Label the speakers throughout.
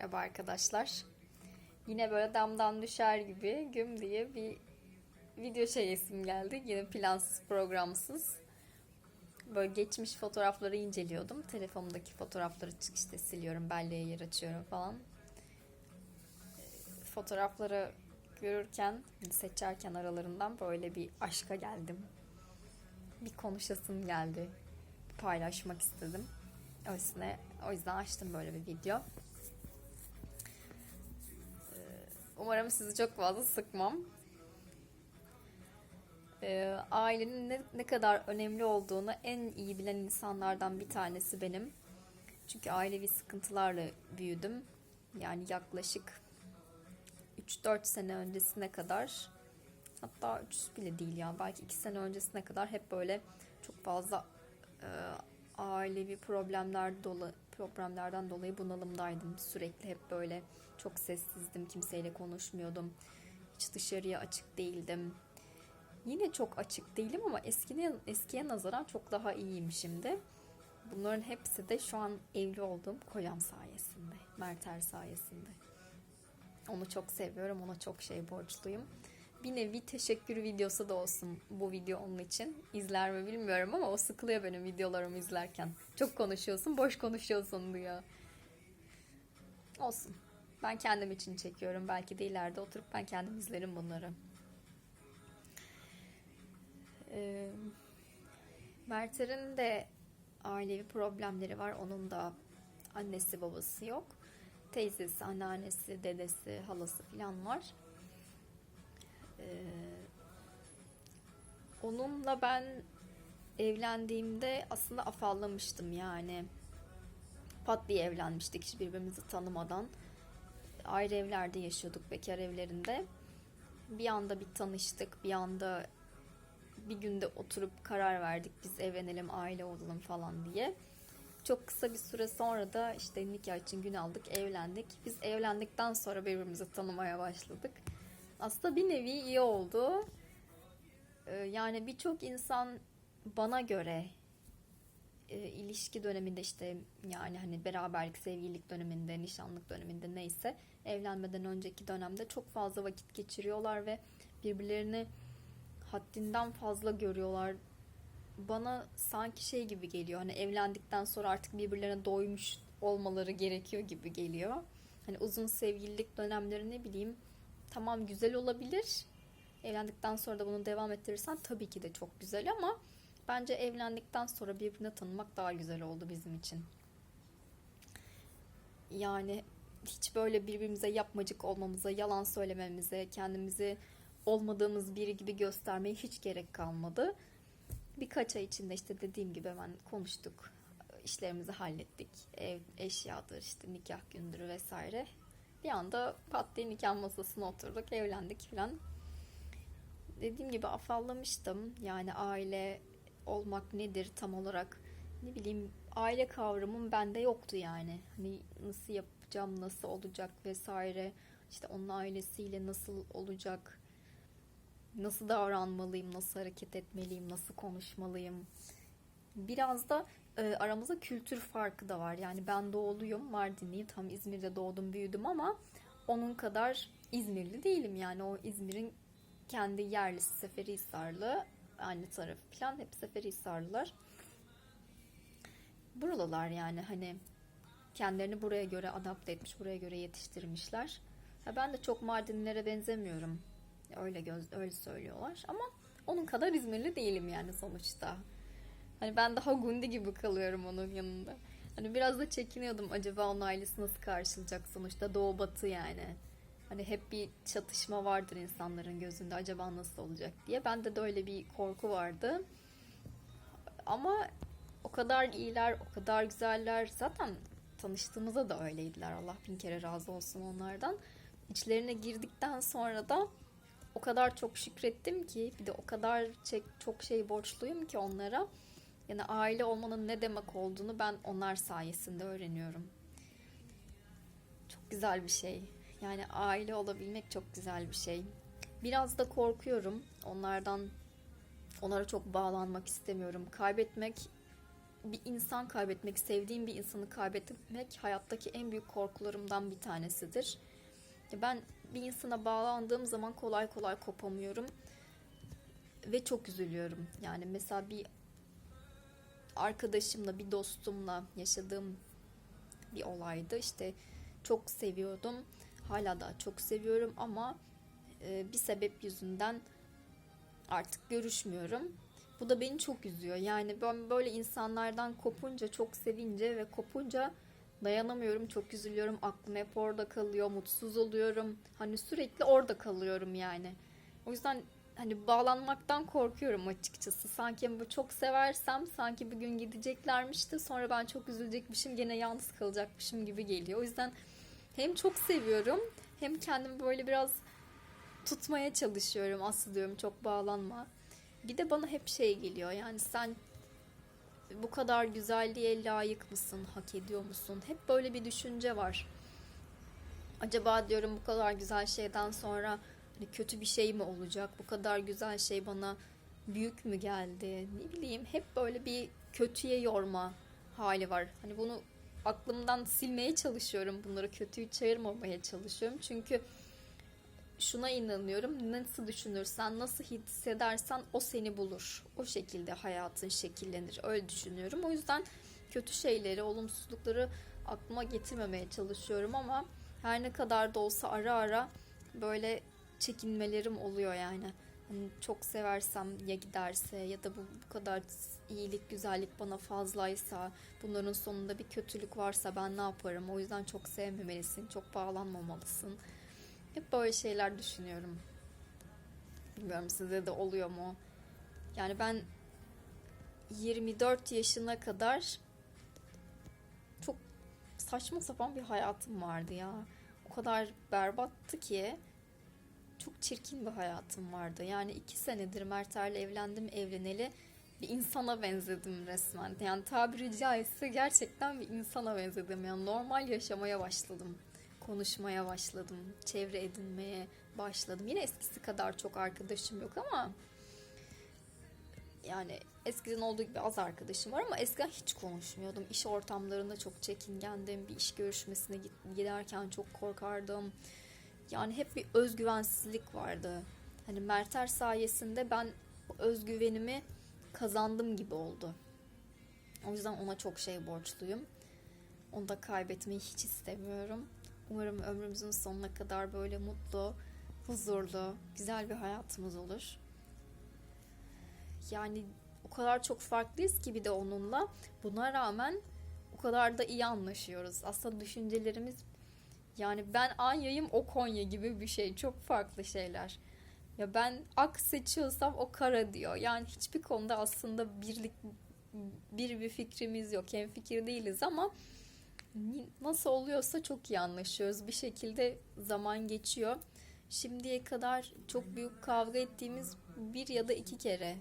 Speaker 1: Merhaba arkadaşlar. Yine böyle damdan düşer gibi güm diye bir video şeyesim geldi. Yine plansız programsız. Böyle geçmiş fotoğrafları inceliyordum. Telefonumdaki fotoğrafları işte siliyorum, belleğe yer açıyorum falan. Ee, Fotoğrafları görürken, seçerken aralarından böyle bir aşka geldim. Bir konuşasım geldi. Paylaşmak istedim. O yüzden, o yüzden açtım böyle bir video. Umarım sizi çok fazla sıkmam. Ee, ailenin ne, ne kadar önemli olduğunu en iyi bilen insanlardan bir tanesi benim. Çünkü ailevi sıkıntılarla büyüdüm. Yani yaklaşık 3-4 sene öncesine kadar hatta 3 bile değil ya belki 2 sene öncesine kadar hep böyle çok fazla e, ailevi problemler dolu problemlerden dolayı bunalımdaydım. Sürekli hep böyle çok sessizdim, kimseyle konuşmuyordum. Hiç dışarıya açık değildim. Yine çok açık değilim ama eskiye, eskiye nazaran çok daha iyiyim şimdi. Bunların hepsi de şu an evli olduğum kocam sayesinde, Merter sayesinde. Onu çok seviyorum, ona çok şey borçluyum. Bir nevi teşekkür videosu da olsun bu video onun için. İzler mi bilmiyorum ama o sıkılıyor benim videolarımı izlerken. Çok konuşuyorsun, boş konuşuyorsun diyor. Olsun. Ben kendim için çekiyorum. Belki de ileride oturup ben kendim izlerim bunları. Ee, Merter'in de ailevi problemleri var. Onun da annesi babası yok. Teyzesi, anneannesi, dedesi, halası falan var. Ee, onunla ben evlendiğimde aslında afallamıştım yani. Pat diye evlenmiştik hiç birbirimizi tanımadan. Ayrı evlerde yaşıyorduk bekar evlerinde. Bir anda bir tanıştık, bir anda bir günde oturup karar verdik biz evlenelim, aile olalım falan diye. Çok kısa bir süre sonra da işte nikah için gün aldık, evlendik. Biz evlendikten sonra birbirimizi tanımaya başladık. Aslında bir nevi iyi oldu. Ee, Yani birçok insan bana göre e, ilişki döneminde işte yani hani beraberlik, sevgililik döneminde, nişanlık döneminde neyse evlenmeden önceki dönemde çok fazla vakit geçiriyorlar ve birbirlerini haddinden fazla görüyorlar. Bana sanki şey gibi geliyor. Hani evlendikten sonra artık birbirlerine doymuş olmaları gerekiyor gibi geliyor. Hani uzun sevgililik dönemleri ne bileyim tamam güzel olabilir. Evlendikten sonra da bunu devam ettirirsen tabii ki de çok güzel ama bence evlendikten sonra birbirini tanımak daha güzel oldu bizim için. Yani hiç böyle birbirimize yapmacık olmamıza, yalan söylememize, kendimizi olmadığımız biri gibi göstermeye hiç gerek kalmadı. Birkaç ay içinde işte dediğim gibi hemen konuştuk. işlerimizi hallettik. Ev eşyadır, işte nikah gündür vesaire. Bir anda pat diye nikah masasına oturduk, evlendik falan. Dediğim gibi afallamıştım. Yani aile olmak nedir tam olarak ne bileyim aile kavramım bende yoktu yani. Hani nasıl yapacağım, nasıl olacak vesaire. İşte onun ailesiyle nasıl olacak, nasıl davranmalıyım, nasıl hareket etmeliyim, nasıl konuşmalıyım. Biraz da e, aramızda kültür farkı da var. Yani ben doğuluyum, Mardinliyim. Tam İzmir'de doğdum, büyüdüm ama onun kadar İzmirli değilim. Yani o İzmir'in kendi yerlisi Seferihisarlı, anne tarafı falan hep Seferihisarlılar. Buralılar yani hani kendilerini buraya göre adapte etmiş, buraya göre yetiştirmişler. Ya ben de çok Mardinlilere benzemiyorum. Öyle göz öyle söylüyorlar ama onun kadar İzmirli değilim yani sonuçta. Hani ben daha Gundi gibi kalıyorum onun yanında. Hani biraz da çekiniyordum acaba onun ailesi nasıl karşılayacak sonuçta doğu batı yani. Hani hep bir çatışma vardır insanların gözünde acaba nasıl olacak diye. Bende de öyle bir korku vardı. Ama o kadar iyiler, o kadar güzeller. Zaten tanıştığımızda da öyleydiler. Allah bin kere razı olsun onlardan. İçlerine girdikten sonra da o kadar çok şükrettim ki bir de o kadar çok şey borçluyum ki onlara. Yani aile olmanın ne demek olduğunu ben onlar sayesinde öğreniyorum. Çok güzel bir şey. Yani aile olabilmek çok güzel bir şey. Biraz da korkuyorum. Onlardan onlara çok bağlanmak istemiyorum. Kaybetmek bir insan kaybetmek, sevdiğim bir insanı kaybetmek hayattaki en büyük korkularımdan bir tanesidir. Ben bir insana bağlandığım zaman kolay kolay kopamıyorum ve çok üzülüyorum. Yani mesela bir arkadaşımla, bir dostumla yaşadığım bir olaydı. İşte çok seviyordum. Hala da çok seviyorum ama e, bir sebep yüzünden artık görüşmüyorum. Bu da beni çok üzüyor. Yani ben böyle insanlardan kopunca, çok sevince ve kopunca dayanamıyorum, çok üzülüyorum. Aklım hep orada kalıyor, mutsuz oluyorum. Hani sürekli orada kalıyorum yani. O yüzden hani bağlanmaktan korkuyorum açıkçası. Sanki bu çok seversem sanki bir gün gideceklermiş de sonra ben çok üzülecekmişim, gene yalnız kalacakmışım gibi geliyor. O yüzden hem çok seviyorum hem kendimi böyle biraz tutmaya çalışıyorum. Aslı diyorum çok bağlanma. Bir de bana hep şey geliyor yani sen bu kadar güzelliğe layık mısın, hak ediyor musun? Hep böyle bir düşünce var. Acaba diyorum bu kadar güzel şeyden sonra kötü bir şey mi olacak? Bu kadar güzel şey bana büyük mü geldi? Ne bileyim hep böyle bir kötüye yorma hali var. Hani bunu aklımdan silmeye çalışıyorum. Bunları kötüyü çağırmamaya çalışıyorum. Çünkü şuna inanıyorum. Nasıl düşünürsen, nasıl hissedersen o seni bulur. O şekilde hayatın şekillenir. Öyle düşünüyorum. O yüzden kötü şeyleri, olumsuzlukları aklıma getirmemeye çalışıyorum ama her ne kadar da olsa ara ara böyle çekinmelerim oluyor yani. Hani çok seversem ya giderse ya da bu, bu kadar iyilik, güzellik bana fazlaysa, bunların sonunda bir kötülük varsa ben ne yaparım? O yüzden çok sevmemelisin, çok bağlanmamalısın. Hep böyle şeyler düşünüyorum. Bilmiyorum size de oluyor mu? Yani ben 24 yaşına kadar çok saçma sapan bir hayatım vardı ya. O kadar berbattı ki çok çirkin bir hayatım vardı. Yani iki senedir Mert'erle evlendim evleneli bir insana benzedim resmen. Yani tabiri caizse gerçekten bir insana benzedim. Yani normal yaşamaya başladım konuşmaya başladım. Çevre edinmeye başladım. Yine eskisi kadar çok arkadaşım yok ama yani eskiden olduğu gibi az arkadaşım var ama eskiden hiç konuşmuyordum. İş ortamlarında çok çekingendim. Bir iş görüşmesine giderken çok korkardım. Yani hep bir özgüvensizlik vardı. Hani Merter sayesinde ben özgüvenimi kazandım gibi oldu. O yüzden ona çok şey borçluyum. Onu da kaybetmeyi hiç istemiyorum. Umarım ömrümüzün sonuna kadar böyle mutlu, huzurlu, güzel bir hayatımız olur. Yani o kadar çok farklıyız ki bir de onunla. Buna rağmen o kadar da iyi anlaşıyoruz. Aslında düşüncelerimiz yani ben Anya'yım o Konya gibi bir şey. Çok farklı şeyler. Ya ben ak seçiyorsam o kara diyor. Yani hiçbir konuda aslında birlik bir bir fikrimiz yok. Hem fikir değiliz ama nasıl oluyorsa çok iyi anlaşıyoruz. Bir şekilde zaman geçiyor. Şimdiye kadar çok büyük kavga ettiğimiz bir ya da iki kere.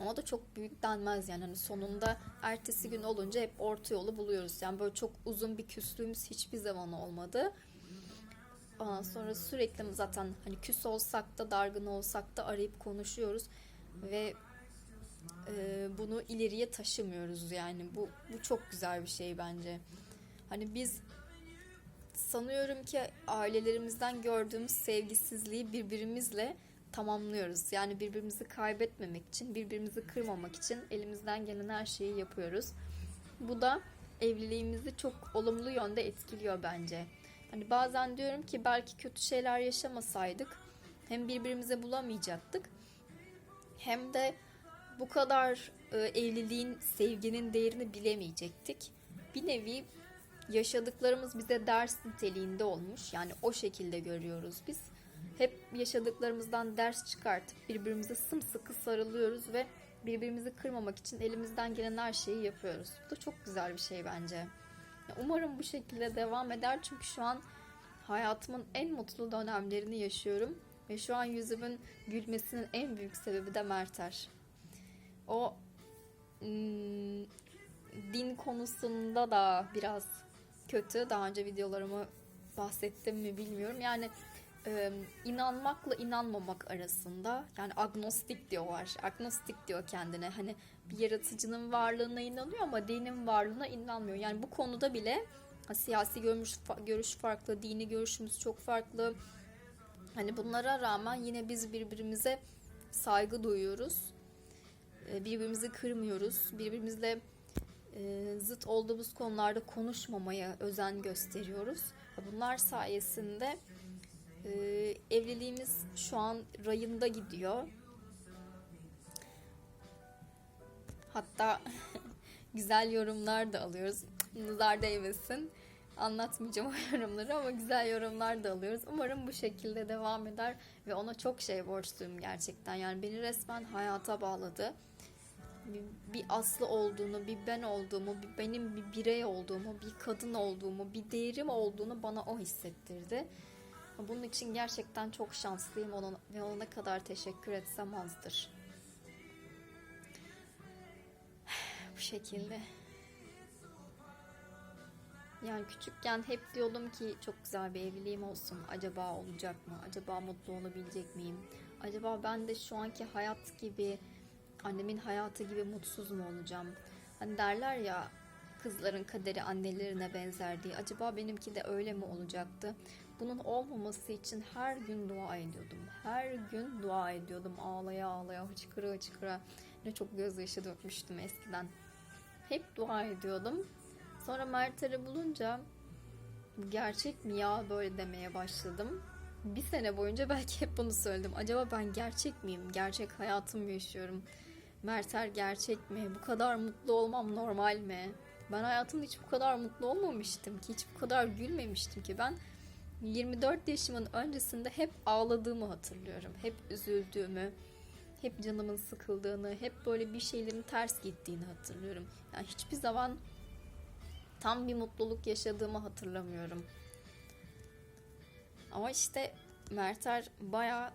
Speaker 1: Ama da çok büyük denmez yani. Hani sonunda ertesi gün olunca hep orta yolu buluyoruz. Yani böyle çok uzun bir küslüğümüz hiçbir zaman olmadı. Ondan sonra sürekli zaten hani küs olsak da dargın olsak da arayıp konuşuyoruz ve e, bunu ileriye taşımıyoruz yani bu bu çok güzel bir şey bence. Hani biz sanıyorum ki ailelerimizden gördüğümüz sevgisizliği birbirimizle tamamlıyoruz. Yani birbirimizi kaybetmemek için, birbirimizi kırmamak için elimizden gelen her şeyi yapıyoruz. Bu da evliliğimizi çok olumlu yönde etkiliyor bence. Hani bazen diyorum ki belki kötü şeyler yaşamasaydık hem birbirimize bulamayacaktık hem de bu kadar e, evliliğin, sevginin değerini bilemeyecektik. Bir nevi yaşadıklarımız bize ders niteliğinde olmuş. Yani o şekilde görüyoruz biz. Hep yaşadıklarımızdan ders çıkartıp birbirimize sımsıkı sarılıyoruz ve birbirimizi kırmamak için elimizden gelen her şeyi yapıyoruz. Bu da çok güzel bir şey bence. Umarım bu şekilde devam eder çünkü şu an hayatımın en mutlu dönemlerini yaşıyorum ve şu an yüzümün gülmesinin en büyük sebebi de Merter o ım, din konusunda da biraz kötü. Daha önce videolarımı bahsettim mi bilmiyorum. Yani e, inanmakla inanmamak arasında yani agnostik diyorlar. Agnostik diyor kendine. Hani bir yaratıcının varlığına inanıyor ama dinin varlığına inanmıyor. Yani bu konuda bile siyasi görüş, görüş farklı, dini görüşümüz çok farklı. Hani bunlara rağmen yine biz birbirimize saygı duyuyoruz. Birbirimizi kırmıyoruz. Birbirimizle zıt olduğumuz konularda konuşmamaya özen gösteriyoruz. Bunlar sayesinde e, evliliğimiz şu an rayında gidiyor. Hatta güzel yorumlar da alıyoruz. Nazar değmesin. Anlatmayacağım o yorumları ama güzel yorumlar da alıyoruz. Umarım bu şekilde devam eder ve ona çok şey borçluyum gerçekten. Yani beni resmen hayata bağladı. Bir, bir aslı olduğunu, bir ben olduğumu, bir benim bir birey olduğumu, bir kadın olduğumu, bir değerim olduğunu bana o hissettirdi. Bunun için gerçekten çok şanslıyım ona, ve ona kadar teşekkür etsem azdır. Bu şekilde. Yani küçükken hep diyordum ki çok güzel bir evliliğim olsun. Acaba olacak mı? Acaba mutlu olabilecek miyim? Acaba ben de şu anki hayat gibi, annemin hayatı gibi mutsuz mu olacağım? Hani derler ya kızların kaderi annelerine benzer diye. Acaba benimki de öyle mi olacaktı? Bunun olmaması için her gün dua ediyordum. Her gün dua ediyordum. Ağlaya ağlaya, hıçkıra hıçkıra. Ne çok gözyaşı dökmüştüm eskiden. Hep dua ediyordum. Sonra Mert'i bulunca "Bu gerçek mi ya böyle demeye başladım. Bir sene boyunca belki hep bunu söyledim. Acaba ben gerçek miyim? Gerçek hayatım mı yaşıyorum? Merter gerçek mi? Bu kadar mutlu olmam normal mi? Ben hayatımda hiç bu kadar mutlu olmamıştım ki. Hiç bu kadar gülmemiştim ki. Ben 24 yaşımın öncesinde hep ağladığımı hatırlıyorum. Hep üzüldüğümü, hep canımın sıkıldığını, hep böyle bir şeylerin ters gittiğini hatırlıyorum. Yani hiçbir zaman tam bir mutluluk yaşadığımı hatırlamıyorum. Ama işte Merter bayağı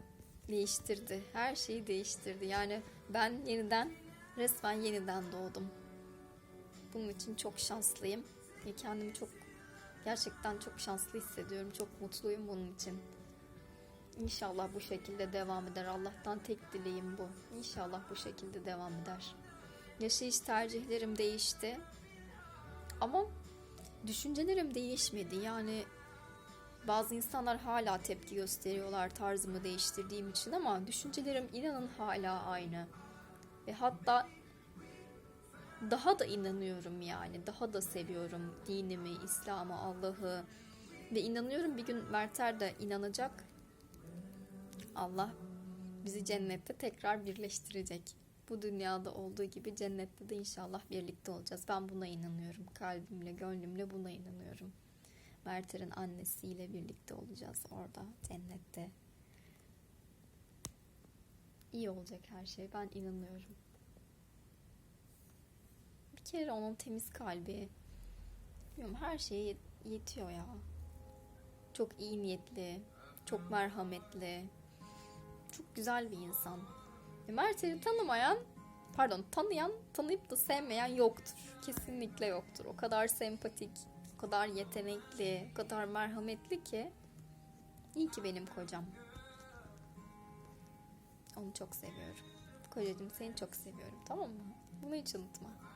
Speaker 1: değiştirdi. Her şeyi değiştirdi. Yani ben yeniden, resmen yeniden doğdum. Bunun için çok şanslıyım. Ve kendimi çok, gerçekten çok şanslı hissediyorum. Çok mutluyum bunun için. İnşallah bu şekilde devam eder. Allah'tan tek dileğim bu. İnşallah bu şekilde devam eder. Yaşayış tercihlerim değişti. Ama düşüncelerim değişmedi. Yani bazı insanlar hala tepki gösteriyorlar tarzımı değiştirdiğim için ama düşüncelerim inanın hala aynı. Ve hatta daha da inanıyorum yani. Daha da seviyorum dinimi, İslam'ı, Allah'ı. Ve inanıyorum bir gün Merter de inanacak. Allah bizi cennette tekrar birleştirecek. Bu dünyada olduğu gibi cennette de inşallah birlikte olacağız. Ben buna inanıyorum. Kalbimle, gönlümle buna inanıyorum. Merter'in annesiyle birlikte olacağız orada cennette. İyi olacak her şey. Ben inanıyorum. Kere onun temiz kalbi. Bilmiyorum her şeye yetiyor ya. Çok iyi niyetli, çok merhametli, çok güzel bir insan. E, Mert'i tanımayan, pardon tanıyan, tanıyıp da sevmeyen yoktur. Kesinlikle yoktur. O kadar sempatik, o kadar yetenekli, o kadar merhametli ki. İyi ki benim kocam. Onu çok seviyorum. Kocacığım seni çok seviyorum tamam mı? Bunu hiç unutma.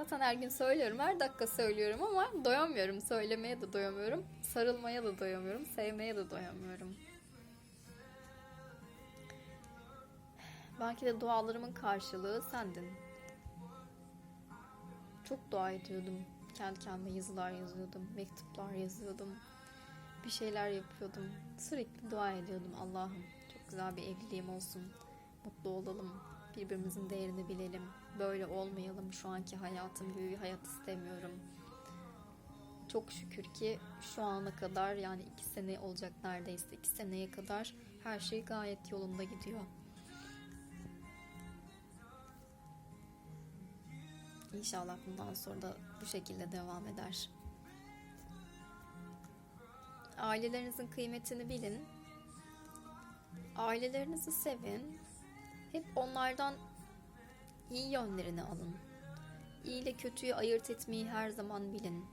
Speaker 1: Zaten her gün söylüyorum, her dakika söylüyorum ama doyamıyorum. Söylemeye de doyamıyorum, sarılmaya da doyamıyorum, sevmeye de doyamıyorum. Belki de dualarımın karşılığı sendin. Çok dua ediyordum. Kendi kendime yazılar yazıyordum, mektuplar yazıyordum. Bir şeyler yapıyordum. Sürekli dua ediyordum Allah'ım. Çok güzel bir evliliğim olsun. Mutlu olalım. Birbirimizin değerini bilelim. Böyle olmayalım. Şu anki hayatım gibi bir hayat istemiyorum. Çok şükür ki şu ana kadar yani iki sene olacak neredeyse iki seneye kadar her şey gayet yolunda gidiyor. İnşallah bundan sonra da bu şekilde devam eder. Ailelerinizin kıymetini bilin. Ailelerinizi sevin. Hep onlardan iyi yönlerini alın. İyi ile kötüyü ayırt etmeyi her zaman bilin.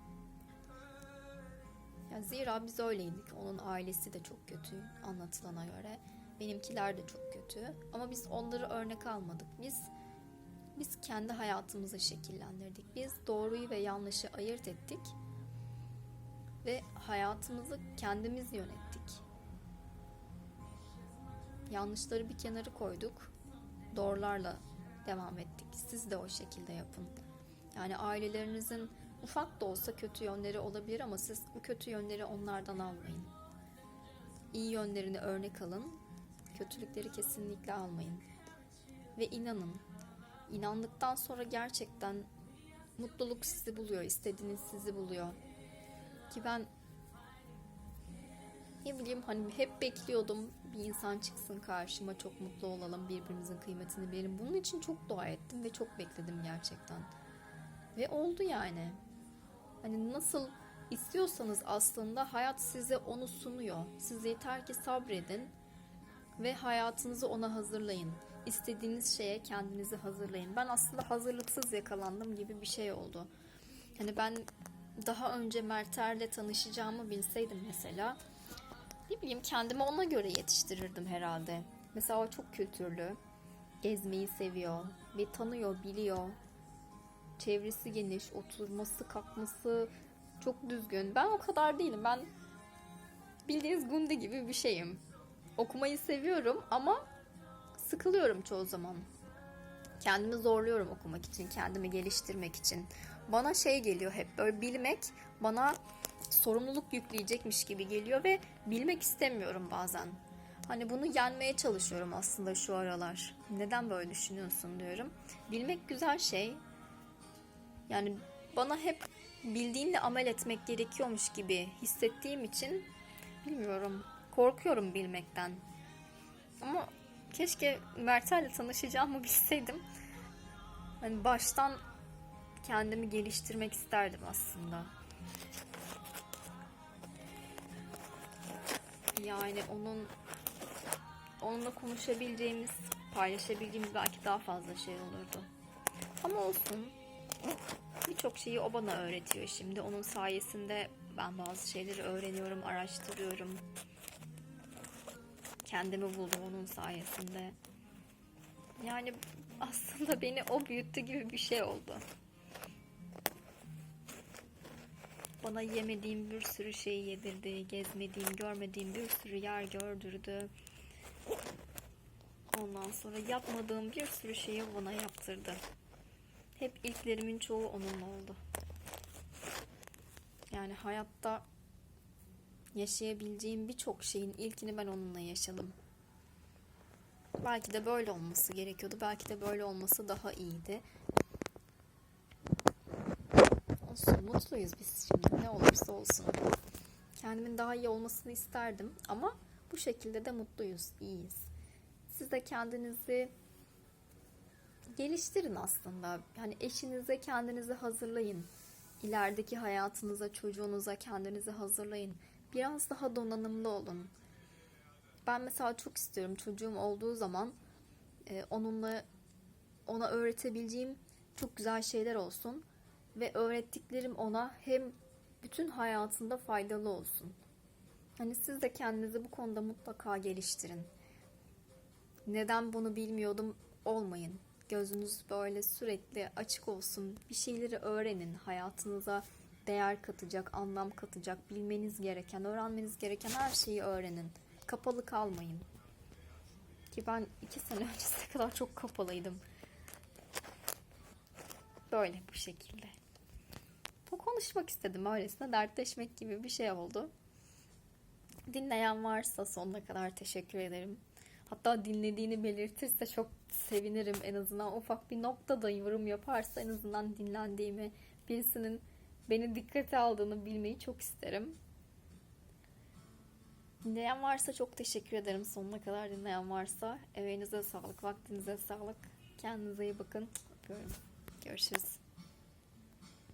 Speaker 1: Yani zira biz öyleydik. Onun ailesi de çok kötü anlatılana göre. Benimkiler de çok kötü. Ama biz onları örnek almadık. Biz biz kendi hayatımızı şekillendirdik. Biz doğruyu ve yanlışı ayırt ettik ve hayatımızı kendimiz yönettik. Yanlışları bir kenara koyduk. Doğrularla devam ettik. Siz de o şekilde yapın. Yani ailelerinizin ufak da olsa kötü yönleri olabilir ama siz bu kötü yönleri onlardan almayın. İyi yönlerini örnek alın. Kötülükleri kesinlikle almayın. Ve inanın. İnandıktan sonra gerçekten mutluluk sizi buluyor, istediğiniz sizi buluyor. Ki ben ne bileyim hani hep bekliyordum bir insan çıksın karşıma çok mutlu olalım birbirimizin kıymetini bilelim. Bunun için çok dua ettim ve çok bekledim gerçekten. Ve oldu yani. Hani nasıl istiyorsanız aslında hayat size onu sunuyor. Siz yeter ki sabredin ve hayatınızı ona hazırlayın. İstediğiniz şeye kendinizi hazırlayın. Ben aslında hazırlıksız yakalandım gibi bir şey oldu. Hani ben daha önce Merter'le tanışacağımı bilseydim mesela ne bileyim kendimi ona göre yetiştirirdim herhalde. Mesela o çok kültürlü. Gezmeyi seviyor ve tanıyor, biliyor. Çevresi geniş, oturması, kalkması çok düzgün. Ben o kadar değilim. Ben bildiğiniz Gundi gibi bir şeyim. Okumayı seviyorum ama sıkılıyorum çoğu zaman. Kendimi zorluyorum okumak için, kendimi geliştirmek için. Bana şey geliyor hep böyle bilmek bana sorumluluk yükleyecekmiş gibi geliyor ve bilmek istemiyorum bazen. Hani bunu yenmeye çalışıyorum aslında şu aralar. Neden böyle düşünüyorsun diyorum. Bilmek güzel şey. Yani bana hep bildiğinle amel etmek gerekiyormuş gibi hissettiğim için bilmiyorum. Korkuyorum bilmekten. Ama keşke Mertel'le tanışacağımı bilseydim. Hani baştan kendimi geliştirmek isterdim aslında. Yani onun onunla konuşabileceğimiz, paylaşabildiğimiz belki daha fazla şey olurdu. Ama olsun. Birçok şeyi o bana öğretiyor şimdi. Onun sayesinde ben bazı şeyleri öğreniyorum, araştırıyorum. Kendimi buldum onun sayesinde. Yani aslında beni o büyüttü gibi bir şey oldu. Bana yemediğim bir sürü şey yedirdi, gezmediğim, görmediğim bir sürü yer gördürdü. Ondan sonra yapmadığım bir sürü şeyi bana yaptırdı. Hep ilklerimin çoğu onunla oldu. Yani hayatta yaşayabileceğim birçok şeyin ilkini ben onunla yaşadım. Belki de böyle olması gerekiyordu. Belki de böyle olması daha iyiydi. Olsun, mutluyuz biz şimdi. Ne olursa olsun. Kendimin daha iyi olmasını isterdim ama bu şekilde de mutluyuz, iyiyiz. Siz de kendinizi geliştirin aslında. Yani eşinize kendinizi hazırlayın. İlerideki hayatınıza, çocuğunuza kendinizi hazırlayın. Biraz daha donanımlı olun. Ben mesela çok istiyorum çocuğum olduğu zaman e, onunla ona öğretebileceğim çok güzel şeyler olsun ve öğrettiklerim ona hem bütün hayatında faydalı olsun. Hani siz de kendinizi bu konuda mutlaka geliştirin. Neden bunu bilmiyordum olmayın. Gözünüz böyle sürekli açık olsun. Bir şeyleri öğrenin. Hayatınıza değer katacak, anlam katacak, bilmeniz gereken, öğrenmeniz gereken her şeyi öğrenin. Kapalı kalmayın. Ki ben iki sene öncesine kadar çok kapalıydım. Böyle bu şekilde. Konuşmak istedim öylesine dertleşmek gibi bir şey oldu. Dinleyen varsa sonuna kadar teşekkür ederim. Hatta dinlediğini belirtirse çok sevinirim. En azından ufak bir noktada yorum yaparsa en azından dinlendiğimi, birisinin beni dikkate aldığını bilmeyi çok isterim. Dinleyen varsa çok teşekkür ederim. Sonuna kadar dinleyen varsa. Emeğinize sağlık, vaktinize sağlık. Kendinize iyi bakın. Öpüyorum. Görüşürüz.